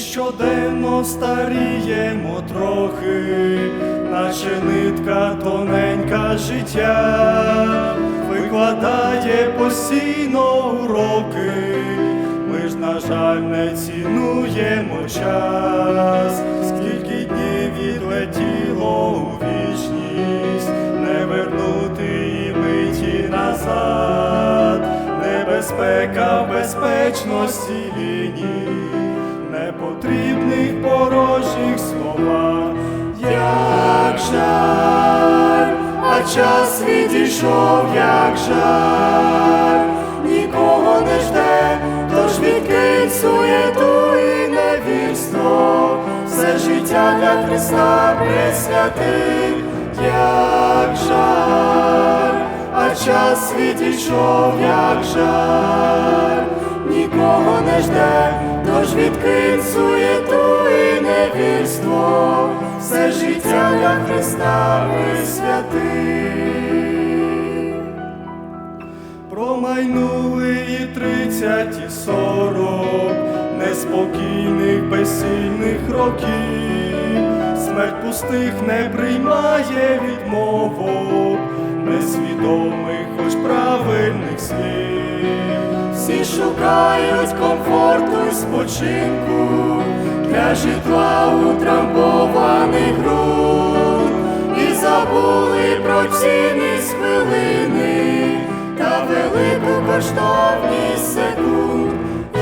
щоденно старіємо трохи, наче нитка тоненька життя, викладає постійно уроки. Ми ж, на жаль, не цінуємо час, скільки днів відлетіло у вічність, не вернути і миті назад, небезпека безпечності ліній, непотрібних порожніх слова. Як жаль, а час відійшов, як жаль, нікого не жде, тож відкинь суєту і невірство, все життя для Христа присвяти, як жаль, а час відійшов, як жаль, нікого не жде, тож відкинь суєту і невірство, все життя для Христа присвяти. Промайнули і тридцять і сорок неспокійних, безсильних років, смерть пустих не приймає відмовок, несвідомих, хоч правильних слів. Всі шукають комфорту і спочинку для житла утрамбованих груд. І забули про цінність хвилини та велику коштовність секунд,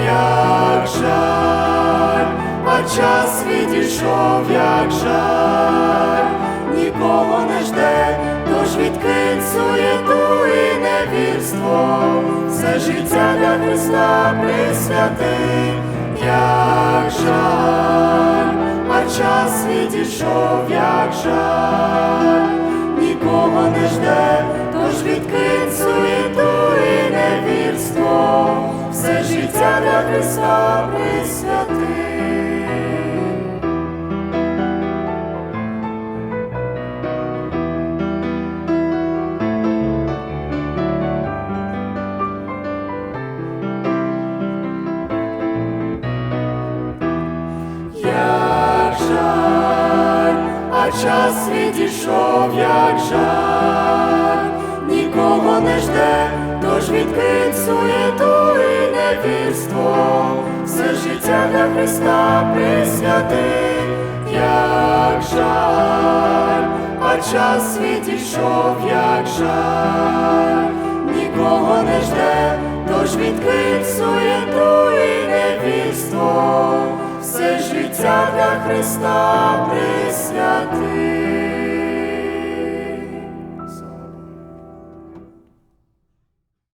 як жаль, а час відійшов, як жаль, нікого не жде, тож відкинь суєту і невірство, все життя для Христа присвяти, як жаль, а час відійшов, як жаль, нікого не жде, тож відкинь суєту і невірство, все життя для Христа час відійшов, як жаль, нікого не жде, тож відкинь суєту і невірство, все життя для Христа присвяти, як жаль, а час відійшов, як жаль, нікого не жде, тож відкинь суєту Христа присвяти.